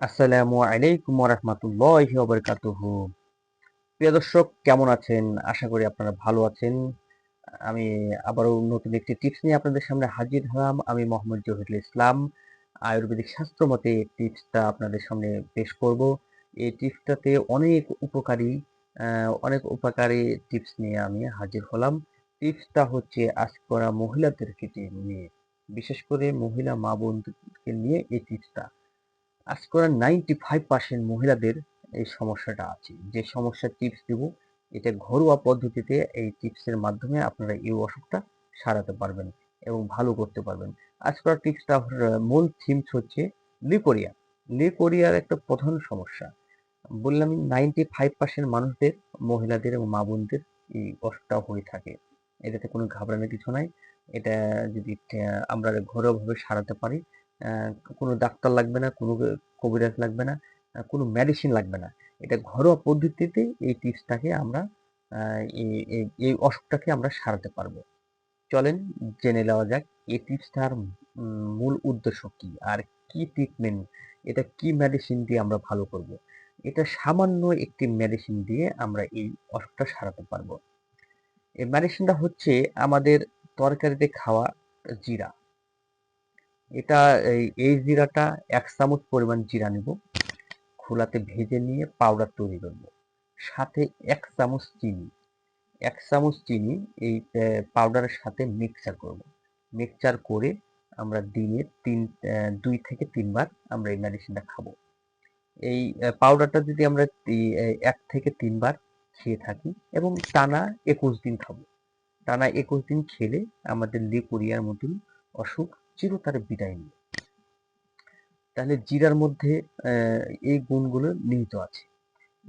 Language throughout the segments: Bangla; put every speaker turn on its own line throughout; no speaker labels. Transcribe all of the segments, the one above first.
আসসালামু আলাইকুম রহমতুল্লাহি ওবরকাতুহু। প্রিয় দর্শক, কেমন আছেন? আশা করি আপনারা ভালো আছেন। আমি আবারও নতুন একটি টিপস নিয়ে আপনাদের সামনে হাজির হলাম। আমি মোহাম্মদ জহিরুল ইসলাম। আয়ুর্বেদিক শাস্ত্র মতে টিপসটা আপনাদের সামনে পেশ করব। এই টিপসটাতে অনেক উপকারী অনেক উপকারী টিপস নিয়ে আমি হাজির হলাম। টিপসটা হচ্ছে আজ করা মহিলাদেরকে নিয়ে। বিশেষ করে মহিলা মা বোনদেরকে নিয়ে এই টিপসটা আজ করা নাইনটি ফাইভ পার্সেন্ট মহিলাদের এই সমস্যাটা আছে। যে সমস্যার টিপস দিব, এটা ঘরোয়া পদ্ধতিতে এই টিপসের মাধ্যমে আপনারা এই অসুখটা সারাতে পারবেন এবং ভালো করতে পারবেন। আজ করা টিপসটা মূল থিমস হচ্ছে লিকোরিয়া লিকোরিয়ার একটা প্রধান সমস্যা। বললাম নাইনটি ফাইভ পার্সেন্ট মানুষদের, মহিলাদের এবং মা বোনদের এই অসুখটা হয়ে থাকে। এটাতে কোনো ঘাবড়ানোর কিছু নাই। এটা যদি, আমরা ঘরোয়াভাবে সারাতে পারি কোনো ডাক্তার লাগবে না, কোনো কবিরাজ লাগবে না কোনো মেডিসিন লাগবে না। এটা ঘরোয়া পদ্ধতিতে এই টিপসটাকে আমরা এই- অসুখটাকে আমরা সারাতে পারব। চলেন জেনে নেওয়া যাক এই টিপসটার মূল উদ্দেশ্য কি আর কি ট্রিটমেন্ট এটা কি মেডিসিন দিয়ে আমরা ভালো করব। এটা সামান্য একটি মেডিসিন দিয়ে আমরা এই অসুখটা সারাতে পারব। এই মেডিসিনটা হচ্ছে আমাদের তরকারিতে খাওয়া জিরা। এটা এই জিরাটা এক চামচ পরিমাণ জিরা নেব। খোলাতে ভেজে নিয়ে পাউডার তৈরি করব। সাথে এক চামচ চিনি। এক চামচ চিনি এই পাউডারের সাথে মিক্সচার করব। মিক্সচার করে আমরা দিনে তিন দুই থেকে তিনবার আমরা এই মেডিসিনটা খাব। এই পাউডারটা যদি আমরা এক থেকে তিনবার খেয়ে থাকি এবং টানা একুশ দিন খাব। টানা একুশ দিন খেলে আমাদের লিকুরিয়ার মতন অসুখ চিরতরে বিদায় নেবে তাহলে জিরার মধ্যে এই গুণগুলো নিহিত আছে।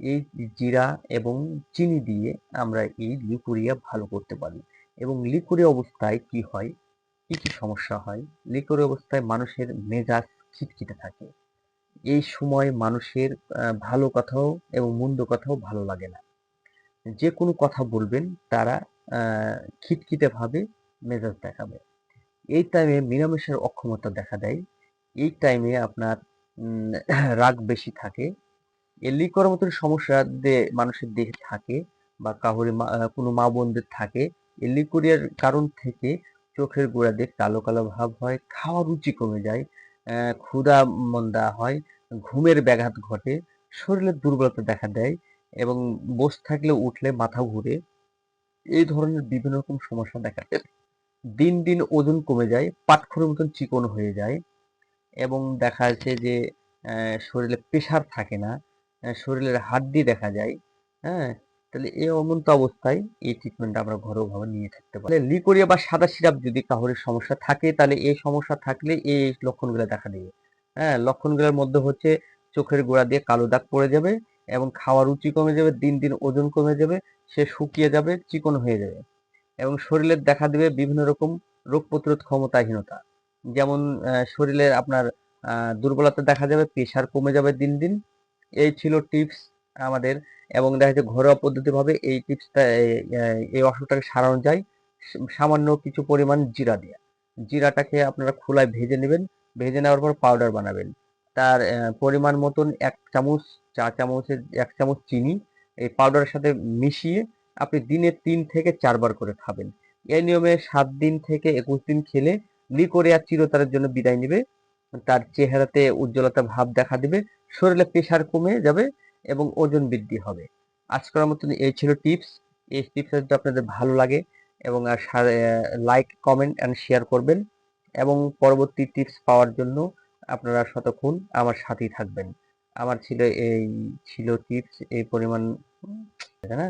এই জিরা এবং চিনি দিয়ে আমরা এই লিকুরিয়া ভালো করতে পারি। এবং লিকুরিয়া অবস্থায় কি হয়? কি কি সমস্যা হয়? লিকুরিয়া অবস্থায় মানুষের মেজাজ খিটখিটে থাকে। এই সময় মানুষের ভালো কথাও এবং মন্দ কথাও ভালো লাগে না। যে কোনো কথা বলবেন, তারা খিটখিটে ভাবে মেজাজ দেখাবে। এই টাইমে মিলামেশার অক্ষমতা দেখা দেয়। এই টাইমে আপনার রাগ বেশি থাকে। এই লিকর মতন সমস্যা মানুষের দেহে থাকে বা কাহরে কোনো মা বোনদের থাকে। এই লিকুরিয়ার কারণ থেকে চোখের গোড়া দিয়ে কালো কালো ভাব হয় খাওয়ার রুচি কমে যায় ক্ষুধা মন্দা হয়, ঘুমের ব্যাঘাত ঘটে, শরীরের দুর্বলতা দেখা দেয় এবং বসে থাকলে উঠলে মাথা ঘুরে। এই ধরনের বিভিন্ন রকম সমস্যা দেখা দেয়। দিন দিন ওজন কমে যায় পাটখড়ের মতন চিকন হয়ে যায় এবং দেখা যাচ্ছে যে শরীরে প্রেশার থাকে না শরীরের হাড্ডি দেখা যায় হ্যাঁ? তাহলে এই অমন্ত অবস্থায় এই ট্রিটমেন্ট আমরা ঘরোয়াভাবে নিয়ে থাকতে পারি। লিকোরিয়া বা সাদা সিরাপ যদি কাহরের সমস্যা থাকে, তাহলে এই সমস্যা থাকলে এই লক্ষণগুলো দেখা দেবে হ্যাঁ? লক্ষণগুলোর মধ্যে হচ্ছে চোখের গোড়া দিয়ে কালো দাগ পড়ে যাবে এবং খাওয়ার রুচি কমে যাবে, দিন দিন ওজন কমে যাবে, সে শুকিয়ে যাবে, চিকন হয়ে যাবে। এবং শরীরের দেখা দিবে বিভিন্ন রকম রোগ প্রতিরোধ ক্ষমতাহীনতা। যেমন শরীরের আপনার দুর্বলতা দেখা যাবে প্রেশার কমে যাবে দিন দিন। এই ছিল টিপস আমাদের এবং দেখা যাচ্ছে ঘরোয়া পদ্ধতিভাবে এই টিপসটা, এই অসুখটাকে সারানো যায়। সামান্য কিছু পরিমাণ জিরা দিয়ে। জিরাটাকে আপনারা খোলায় ভেজে নেবেন। ভেজে নেওয়ার পর পাউডার বানাবেন। তার পরিমাণ মতন এক চামচ, চা চামচের এক চামচ চিনি। এই পাউডারের সাথে মিশিয়ে আপনি দিনে তিন থেকে চারবার করে খাবেন। এই নিয়মে সাত দিন থেকে একুশ দিন খেলে লিকোরিয়া চিরতরের জন্য বিদায় নেবে। তার চেহারাতে উজ্জ্বলতা ভাব দেখা দিবে, শরীরে প্রেশার কমে যাবে এবং ওজন বৃদ্ধি হবে। আজকের মতন এই ছিল টিপস। এই টিপস যদি আপনাদের ভালো লাগে এবং আর লাইক, কমেন্ট অ্যান্ড শেয়ার করবেন এবং পরবর্তী টিপস পাওয়ার জন্য আপনারা শতক্ষণ আমার সাথেই থাকবেন। আমার ছিল এই, ছিল টিপস, এই পরিমাণ না